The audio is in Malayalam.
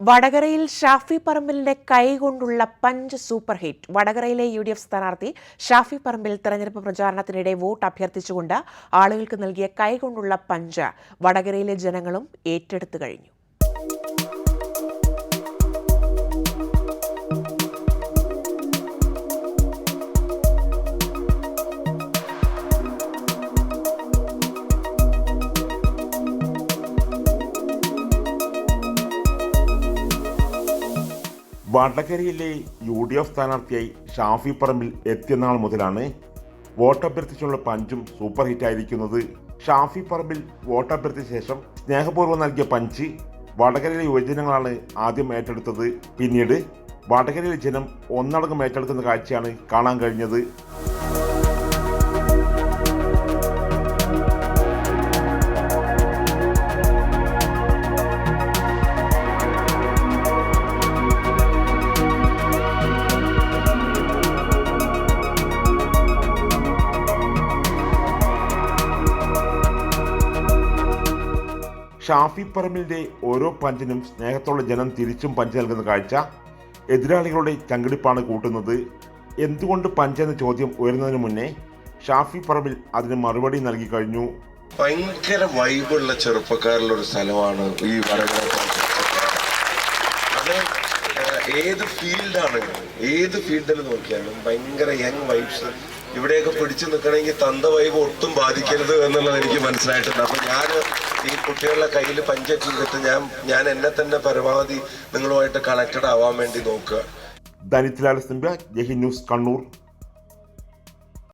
വടകരയിൽ ഷാഫി പറമ്പിലിന്റെ കൈകൊണ്ടുള്ള പഞ്ച് സൂപ്പർ ഹിറ്റ്. വടകരയിലെ യു ഡി എഫ് സ്ഥാനാർത്ഥി ഷാഫി പറമ്പിൽ തെരഞ്ഞെടുപ്പ് പ്രചാരണത്തിനിടെ വോട്ട് അഭ്യർത്ഥിച്ചുകൊണ്ട് ആളുകൾക്ക് നൽകിയ കൈകൊണ്ടുള്ള പഞ്ച് വടകരയിലെ ജനങ്ങളും ഏറ്റെടുത്തു കഴിഞ്ഞു. വടകരയിലെ യു ഡി എഫ് സ്ഥാനാർത്ഥിയായി ഷാഫി പറമ്പിൽ എത്തിയ നാൾ മുതലാണ് വോട്ടഭ്യർത്ഥിച്ചുള്ള പഞ്ചും സൂപ്പർ ഹിറ്റായിരിക്കുന്നത് ഷാഫി പറമ്പിൽ വോട്ടഭ്യർത്ഥിച്ച ശേഷം സ്നേഹപൂർവം നൽകിയ പഞ്ച് വടകരയിലെ യുവജനങ്ങളാണ് ആദ്യം ഏറ്റെടുത്തത്. പിന്നീട് വടകരയിലെ ജനം ഒന്നടങ്കം ഏറ്റെടുക്കുന്ന കാഴ്ചയാണ് കാണാൻ കഴിഞ്ഞത്. ഷാഫി പറമ്പിലിന്റെ ഓരോ പഞ്ചിനും സ്നേഹത്തോടെ ജനം തിരിച്ചും പഞ്ച് നൽകുന്ന കാഴ്ച എതിരാളികളുടെ ചങ്കിടിപ്പാണ് കൂട്ടുന്നത്. എന്തുകൊണ്ട് പഞ്ച് എന്ന ചോദ്യം ഉയരുന്നതിന് മുന്നേ ഷാഫി പറമ്പിൽ അതിന് മറുപടി നൽകി കഴിഞ്ഞു. ഭയങ്കര വൈബുള്ള ചെറുപ്പക്കാരുള്ള ഒരു സ്ഥലമാണ് ഈ ഏത് ഫീൽഡാണ് ഏത് ഫീൽഡിൽ നോക്കിയാലും ഭയങ്കര യങ് വൈബ്സ്. ഇവിടെയൊക്കെ പിടിച്ചു നിൽക്കണമെങ്കിൽ തന്ത വൈബ് ഒട്ടും ബാധിക്കരുത് എന്നുള്ളത് എനിക്ക് മനസ്സിലായിട്ടുണ്ട്. അപ്പൊ ഞാൻ ഈ കുട്ടികളുടെ കയ്യിൽ പഞ്ചൊക്കെ ഞാൻ ഞാൻ എന്നെ തന്നെ പരമാവധി നിങ്ങളുമായിട്ട് കണക്റ്റഡ് ആവാൻ വേണ്ടി നോക്കുക. ധനിത്ലാൽ സിംബ ജഹി ന്യൂസ് കണ്ണൂർ.